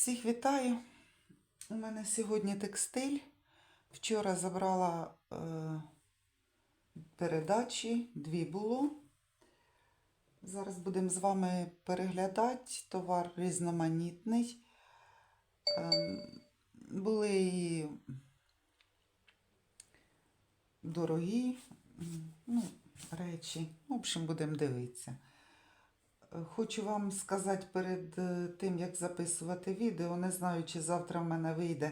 Всіх вітаю. У мене сьогодні текстиль. Вчора забрала е, передачі, дві було. Зараз будемо з вами переглядати товар різноманітний. Ем, були і дорогі ну, речі. В общем, будемо дивитися. Хочу вам сказати перед е, тим, як записувати відео, не знаю, чи завтра в мене вийде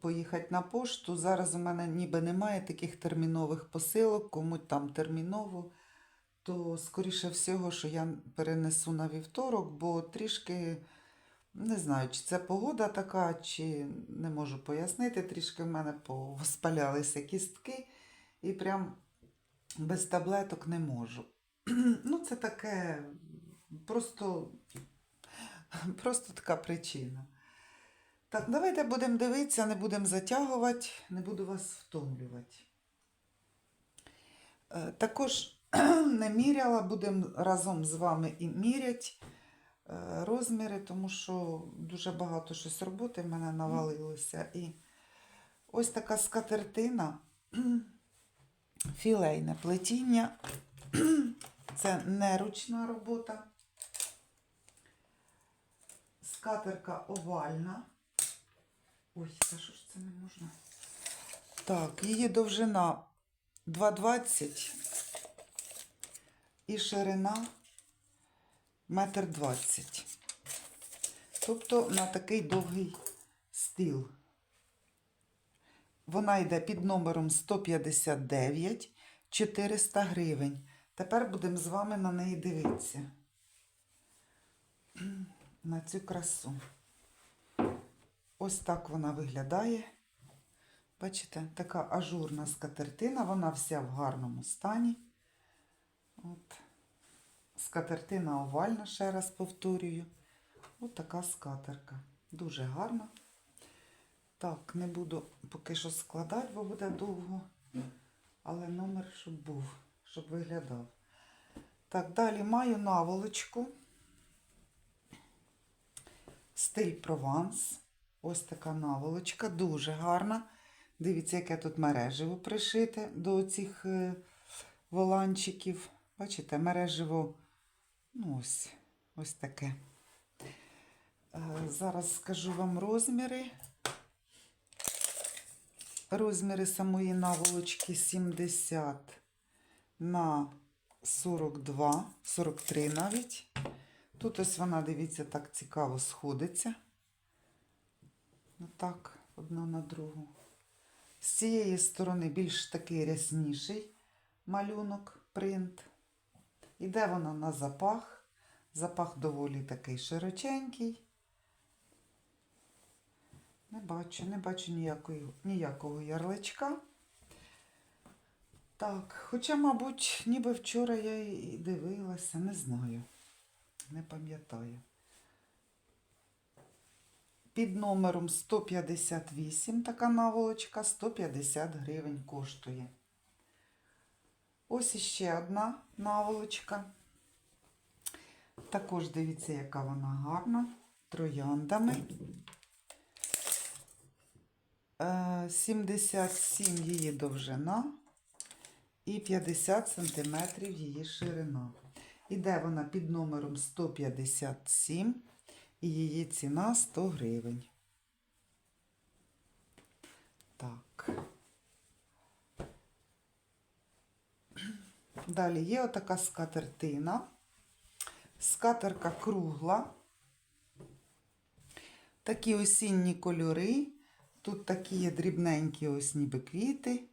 поїхати на пошту. Зараз у мене ніби немає таких термінових посилок, кому там терміново, то скоріше всього, що я перенесу на вівторок, бо трішки не знаю, чи це погода така, чи не можу пояснити. Трішки в мене повоспалялися кістки, і прям без таблеток не можу. Ну, це таке просто, просто така причина. Так, давайте будемо дивитися, не будемо затягувати, не буду вас втомлювати. Е, Також не міряла, будемо разом з вами і міряти е, розміри, тому що дуже багато щось роботи в мене навалилося. І ось така скатертина, філейне плетіння. Це не ручна робота. Скатерка овальна. Ой, та що ж це не можна? Так, її довжина 2,20 і ширина 1,20 м. Тобто на такий довгий стіл. Вона йде під номером 159 400 гривень. Тепер будемо з вами на неї дивитися. На цю красу. Ось так вона виглядає. Бачите, така ажурна скатертина, вона вся в гарному стані. От. Скатертина овальна, ще раз повторюю. Ось така скатерка. Дуже гарна. Так, не буду поки що складати, бо буде довго. Але номер, щоб був, щоб виглядав. Так, далі маю наволочку. Стиль Прованс. Ось така наволочка, дуже гарна. Дивіться, яке тут мереживо пришите до цих е, воланчиків. Бачите, мереживо, ну ось, ось таке. Е, Зараз скажу вам розміри. Розміри самої наволочки 70 на 42, 43 навіть. Тут ось вона, дивіться, так цікаво сходиться. Отак, одна на другу. З цієї сторони більш такий рясніший малюнок, принт. Іде вона на запах. Запах доволі такий широченький. Не бачу, не бачу ніякої, ніякого ярличка. Так, хоча, мабуть, ніби вчора я і дивилася, не знаю. Не пам'ятаю. Під номером 158 така наволочка 150 гривень коштує. Ось іще одна наволочка. Також дивіться, яка вона гарна. Трояндами. Е, 77 її довжина і 50 см її ширина. Іде вона під номером 157 і її ціна 100 гривень. Так. Далі є отака скатертина. Скатерка кругла. Такі осінні кольори. Тут такі є дрібненькі ось ніби квіти.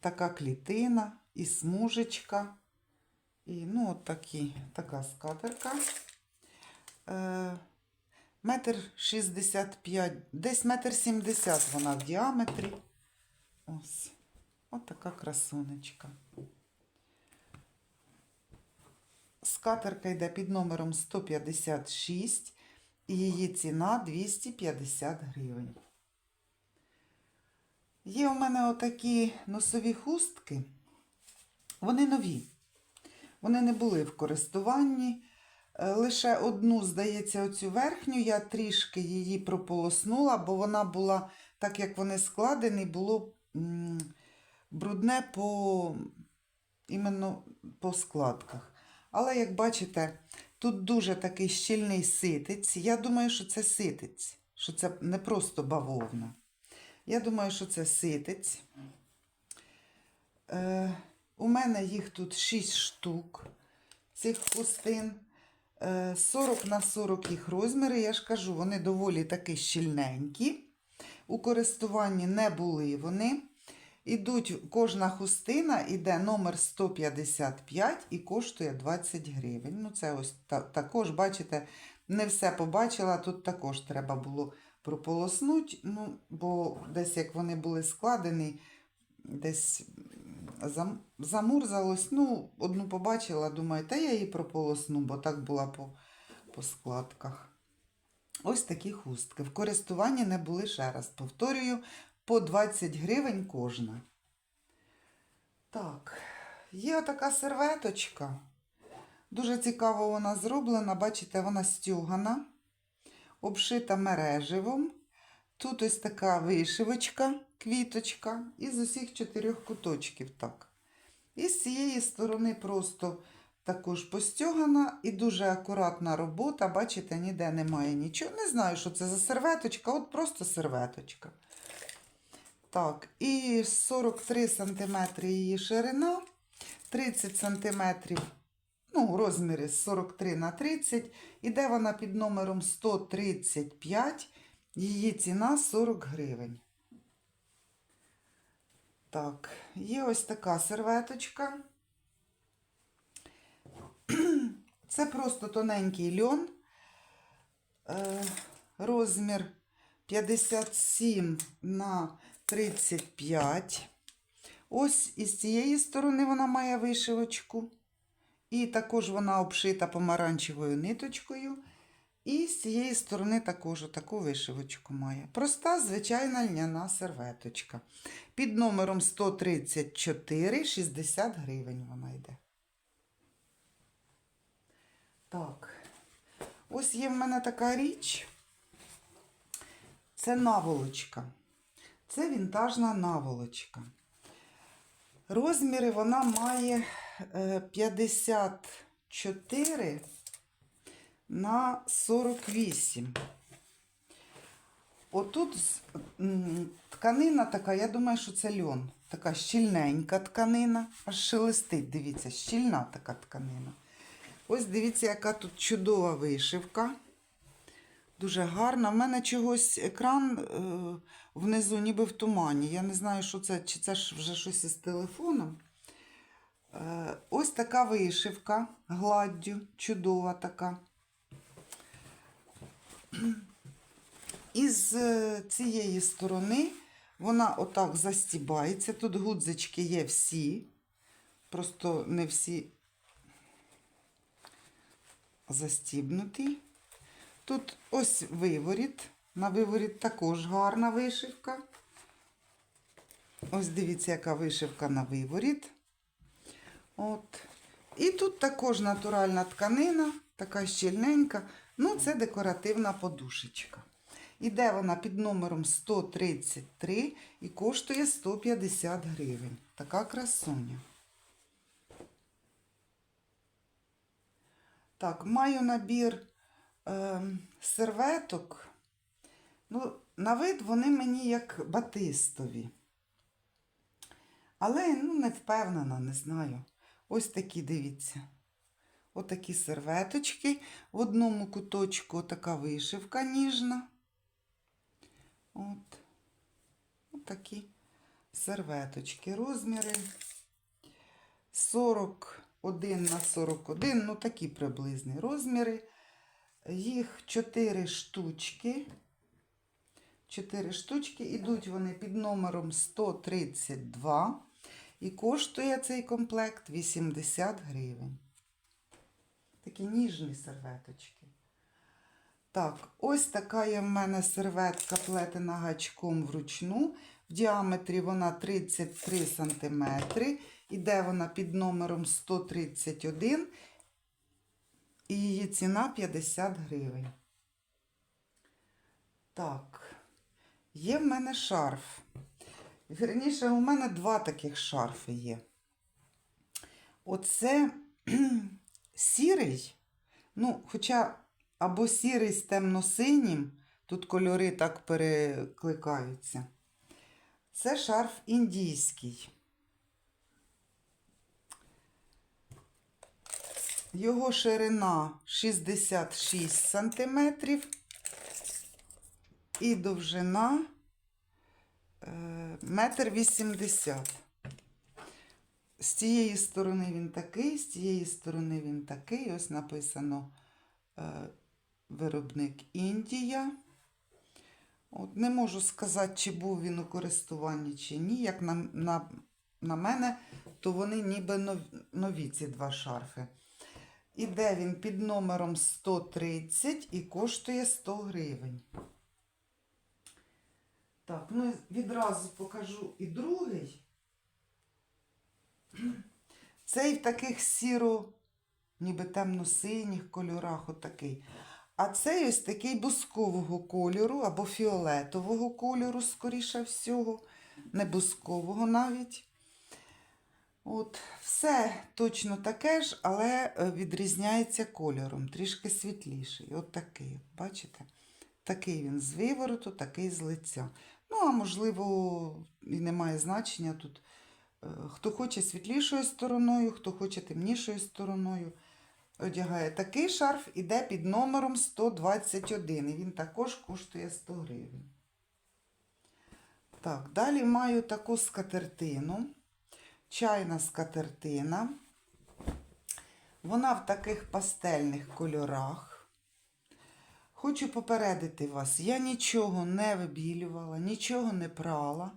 Така клітина і смужечка. І, ну, от такі, така скатерка. Е, Метр шістдесят п'ять, десь метр сімдесят вона в діаметрі. Ось. От така красунечка. Скатерка йде під номером 156 і її ціна 250 гривень. Є у мене отакі носові хустки. Вони нові. Вони не були в користуванні. Е, Лише одну, здається, оцю верхню, я трішки її прополоснула, бо вона була, так як вони складені, було брудне по іменно по складках. Але, як бачите, тут дуже такий щільний ситець. Я думаю, що це ситець, що це не просто бавовна. Я думаю, що це ситець. Е, у мене їх тут 6 штук, цих хустин. Е, 40 на 40 їх розміри. Я ж кажу, вони доволі таки щільненькі. У користуванні не були вони. Ідуть, кожна хустина іде номер 155 і коштує 20 гривень. Ну, це ось та, також, бачите, не все побачила. Тут також треба було прополоснути, ну, бо десь як вони були складені, десь замурзалось. Ну, одну побачила, думаю, та я її прополосну, бо так була по, по складках. Ось такі хустки. В користуванні не були ще раз. Повторюю, по 20 гривень кожна. Так, є така серветочка. Дуже цікаво вона зроблена. Бачите, вона стюгана, обшита мереживом. Тут ось така вишивочка, квіточка, і з усіх чотирьох куточків так. І з цієї сторони просто також постюгана і дуже акуратна робота. Бачите, ніде немає нічого. Не знаю, що це за серветочка, от просто серветочка. Так, і 43 см її ширина, 30 см, ну, розміри з 43 на 30. Іде вона під номером 135, її ціна 40 гривень. Так, є ось така серветочка. Це просто тоненький льон. Е, розмір 57 на 35. Ось із цієї сторони вона має вишивочку. І також вона обшита помаранчевою ниточкою. І з цієї сторони також таку вишивочку має. Проста, звичайна льняна серветочка. Під номером 134, 60 гривень вона йде. Так, ось є в мене така річ. Це наволочка. Це вінтажна наволочка. Розміри вона має е, 54 на 48. Отут тканина така, я думаю, що це льон. Така щільненька тканина, аж шелестить, дивіться, щільна така тканина. Ось дивіться, яка тут чудова вишивка. Дуже гарна. В мене чогось екран е, внизу, ніби в тумані. Я не знаю, що це, чи це ж вже щось із телефоном. Е, ось така вишивка гладдю, чудова така. І з е, цієї сторони вона отак застібається. Тут гудзички є всі, просто не всі застібнуті. Тут ось виворіт. На виворіт також гарна вишивка. Ось дивіться, яка вишивка на виворіт. От. І тут також натуральна тканина, така щільненька. Ну, це декоративна подушечка. Іде вона під номером 133 і коштує 150 гривень. Така красуня. Так, маю набір е, серветок. Ну, на вид вони мені як батистові. Але ну, не впевнена, не знаю. Ось такі, дивіться. Отакі серветочки. В одному куточку така вишивка ніжна. От. Отакі серветочки. Розміри 41 на 41, ну такі приблизні розміри. Їх 4 штучки. 4 штучки. Ідуть вони під номером 132. І коштує цей комплект 80 гривень. Такі ніжні серветочки. Так, ось така є в мене серветка плетена гачком вручну. В діаметрі вона 33 см. Іде вона під номером 131. І її ціна 50 гривень. Так, є в мене шарф. Вірніше, у мене два таких шарфи є. Оце сірий, ну, хоча або сірий з темно-синім, тут кольори так перекликаються. Це шарф індійський. Його ширина 66 сантиметрів і довжина е, метр вісімдесят. З цієї сторони він такий, з цієї сторони він такий. Ось написано е, виробник Індія. От не можу сказати, чи був він у користуванні, чи ні. Як на, на, на мене, то вони ніби нові, ці два шарфи. Іде він під номером 130 і коштує 100 гривень. Так, ну відразу покажу і другий. Цей в таких сіро, ніби темно-синіх кольорах отакий. А цей ось такий бускового кольору або фіолетового кольору, скоріше всього, не бускового навіть. От, все точно таке ж, але е, відрізняється кольором, трішки світліший. От такий, бачите? Такий він з вивороту, такий з лиця. Ну, а можливо, і не має значення тут. Хто хоче світлішою стороною, хто хоче темнішою стороною. Одягає такий шарф, іде під номером 121. І він також коштує 100 гривень. Так, далі маю таку скатертину. Чайна скатертина. Вона в таких пастельних кольорах. Хочу попередити вас, я нічого не вибілювала, нічого не прала,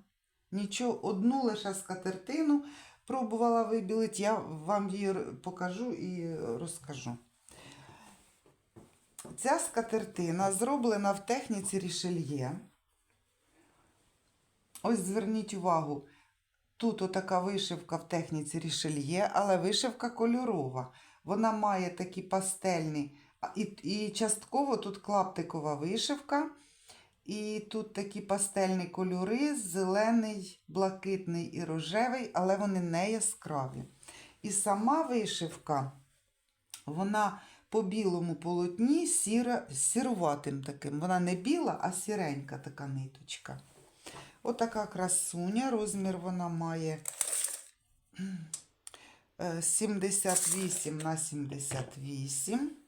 нічого, одну лише скатертину пробувала вибілити, я вам її покажу і розкажу. Ця скатертина зроблена в техніці рішельє. Ось зверніть увагу, тут отака вишивка в техніці рішельє, але вишивка кольорова. Вона має такі пастельні, і, і частково тут клаптикова вишивка. І тут такі пастельні кольори, зелений, блакитний і рожевий, але вони не яскраві. І сама вишивка, вона по білому полотні сіра, сіруватим таким. Вона не біла, а сіренька така ниточка. Отака красуня, розмір вона має е, 78 на 78.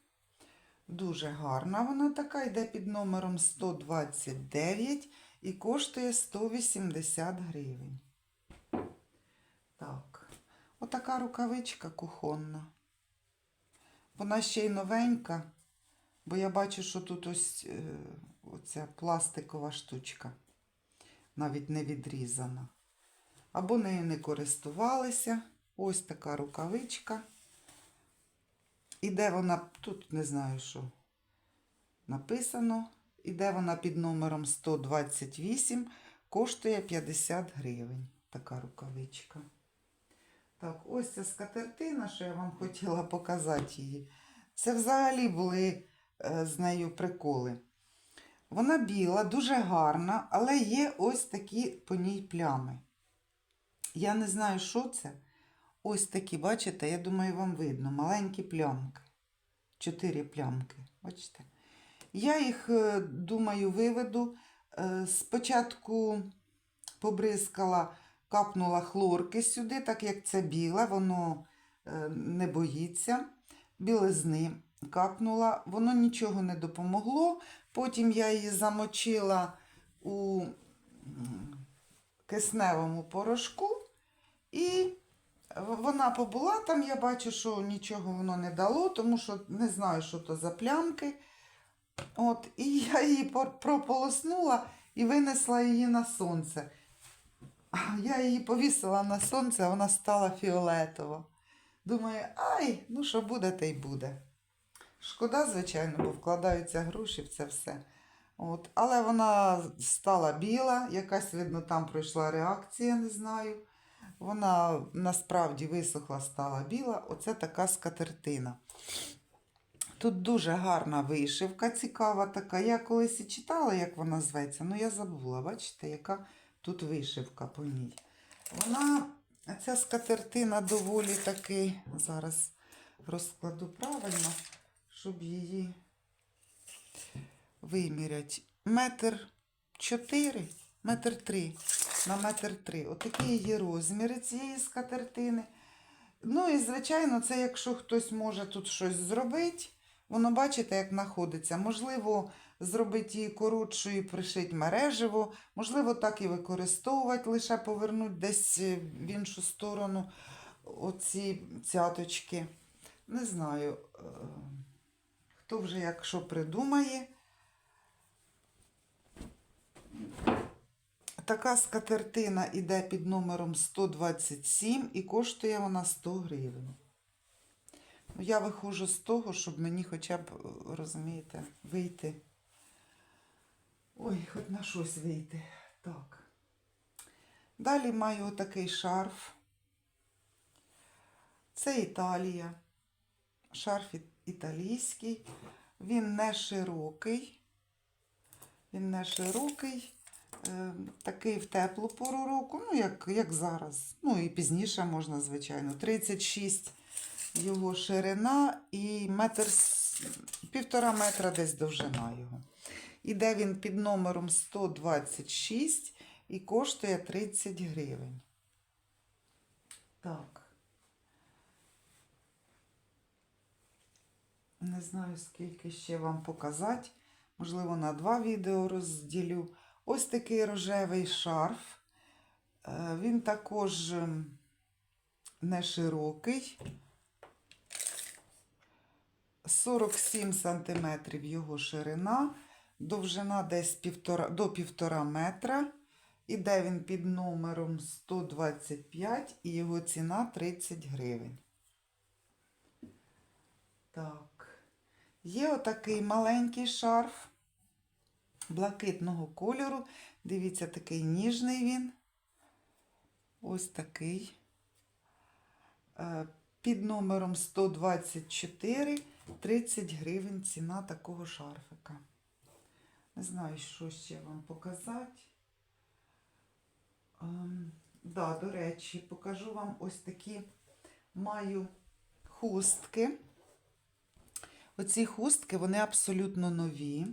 Дуже гарна вона така, йде під номером 129 і коштує 180 гривень. Так, отака рукавичка кухонна. Вона ще й новенька, бо я бачу, що тут ось е, оця пластикова штучка, навіть не відрізана. Або нею не користувалися. Ось така рукавичка. Іде вона, тут не знаю, що написано. Іде вона під номером 128, коштує 50 гривень. Така рукавичка. Так, ось ця скатертина, що я вам хотіла показати її. Це взагалі були е, з нею приколи. Вона біла, дуже гарна, але є ось такі по ній плями. Я не знаю, що це. Ось такі, бачите, я думаю, вам видно, маленькі плямки. Чотири плямки. Бачите? Я їх, е, думаю, виведу. Е, Спочатку побризкала, капнула хлорки сюди, так як це біле, воно е, не боїться. Білизни капнула, воно нічого не допомогло. Потім я її замочила у кисневому порошку і вона побула там, я бачу, що нічого воно не дало, тому що не знаю, що то за плямки. От, і я її прополоснула і винесла її на сонце. Я її повісила на сонце, а вона стала фіолетова. Думаю, ай, ну що буде, те й буде. Шкода, звичайно, бо вкладаються гроші в це все. От. Але вона стала біла, якась, видно, там пройшла реакція, не знаю. Вона насправді висохла, стала біла. Оце така скатертина. Тут дуже гарна вишивка, цікава така. Я колись і читала, як вона зветься, але я забула, бачите, яка тут вишивка по ній. Вона, ця скатертина доволі таки, зараз розкладу правильно, щоб її вимірять. Метр чотири, метр три на метр три. Отакі її розміри цієї скатертини. Ну і, звичайно, це якщо хтось може тут щось зробити, воно бачите, як знаходиться. Можливо, зробити її коротшою пришити мережево, можливо, так і використовувати, лише повернути десь е, в іншу сторону оці цяточки. Не знаю, е, хто вже як що придумає. Така скатертина іде під номером 127 і коштує вона 100 гривень. Ну, я виходжу з того, щоб мені хоча б, розумієте, вийти. Ой, хоч на щось вийти. Так. Далі маю отакий шарф. Це Італія. Шарф італійський. Він не широкий. Він не широкий. Е, такий в теплу пору року, ну, як, як зараз. Ну, і пізніше можна, звичайно. 36 його ширина і метр, півтора метра десь довжина його. Іде він під номером 126 і коштує 30 гривень. Так. Не знаю, скільки ще вам показати. Можливо, на два відео розділю. Ось такий рожевий шарф. Е, Він також ем, не широкий. 47 см його ширина, довжина десь півтора, до півтора метра. Іде він під номером 125 і його ціна 30 гривень. Так. Є отакий маленький шарф блакитного кольору. Дивіться, такий ніжний він. Ось такий. Е, Під номером 124 30 гривень ціна такого шарфика. Не знаю, що ще вам показати. Ем, да, до речі, покажу вам ось такі маю хустки. Оці хустки, вони абсолютно нові.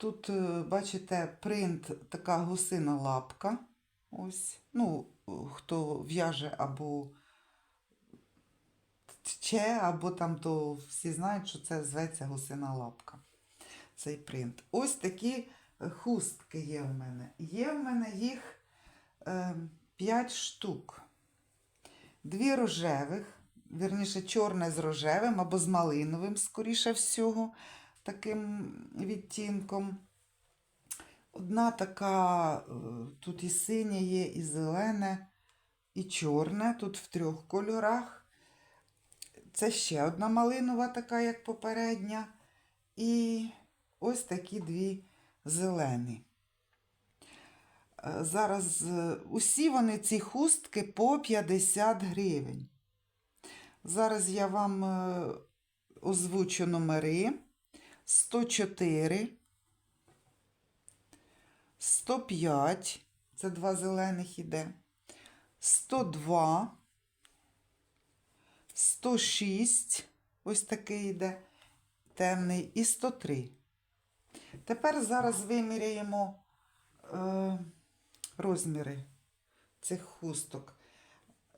Тут, е, бачите, принт така гусина лапка. Ось. Ну, хто в'яже або тче, або там, то всі знають, що це зветься гусина лапка. Цей принт. Ось такі е, хустки є в мене. Є в мене їх е, 5 штук. Дві рожевих, вірніше, чорне з рожевим або з малиновим, скоріше всього, таким відтінком. Одна така, е, тут і синє є, і зелене, і чорне, тут в трьох кольорах. Це ще одна малинова, така, як попередня. І ось такі дві зелені. Е, Зараз е, усі вони, ці хустки, по 50 гривень. Зараз я вам озвучу номери 104, 105, це два зелених іде, 102, 106, ось такий йде темний, і 103. Тепер зараз виміряємо е, розміри цих хусток.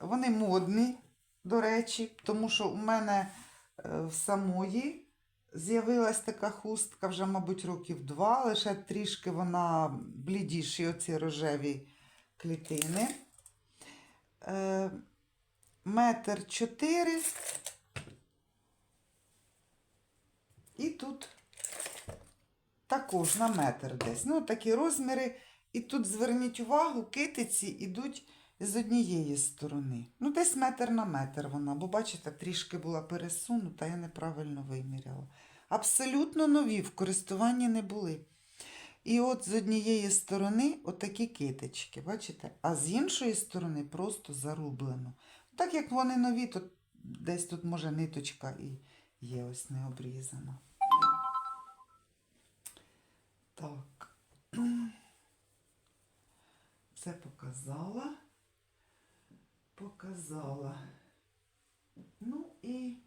Вони модні, до речі, тому що у мене е, в самої з'явилась така хустка вже, мабуть, років два, лише трішки вона блідіші, оці рожеві клітини. Е, метр чотири. І тут також на метр десь. Ну, такі розміри. І тут зверніть увагу, китиці йдуть з однієї сторони. Ну, десь метр на метр вона, бо бачите, трішки була пересунута, я неправильно виміряла. Абсолютно нові, в користуванні не були. І от з однієї сторони отакі китички, бачите? А з іншої сторони просто зарублено. Так як вони нові, то десь тут може ниточка і є ось не обрізана. Так. Це показала. Показала. Ну і,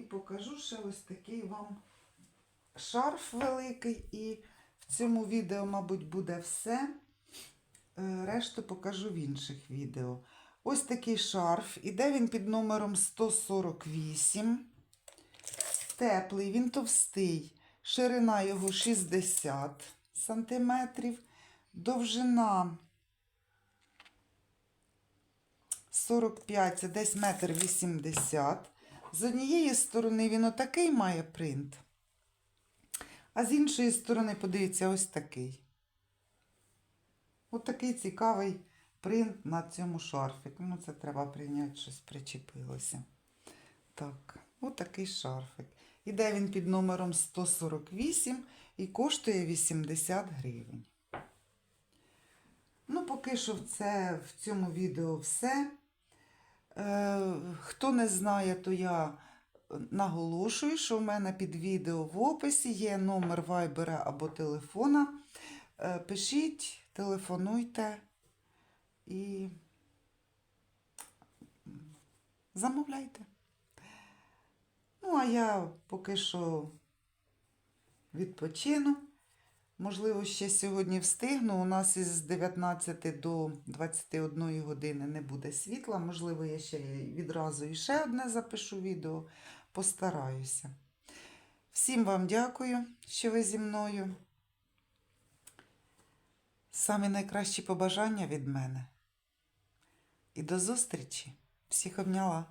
і покажу ще ось такий вам шарф великий. І в цьому відео, мабуть, буде все. Е, Решту покажу в інших відео. Ось такий шарф. Іде він під номером 148. Теплий, він товстий. Ширина його 60 сантиметрів. Довжина 45, це десь метр 80. З однієї сторони він отакий має принт. А з іншої сторони, подивіться, ось такий. Ось такий цікавий принт на цьому шарфіку. Ну, це треба прийняти, щось причепилося. Так, ось такий шарфик. Іде він під номером 148 і коштує 80 гривень. Ну, поки що це в цьому відео все. Е, хто не знає, то я наголошую, що в мене під відео в описі є номер вайбера або телефона. Е, пишіть, телефонуйте і замовляйте. Ну, а я поки що відпочину. Можливо, ще сьогодні встигну. У нас із 19 до 21 години не буде світла. Можливо, я ще відразу і ще одне запишу відео. Постараюся. Всім вам дякую, що ви зі мною. Самі найкращі побажання від мене. І до зустрічі. Всіх обняла.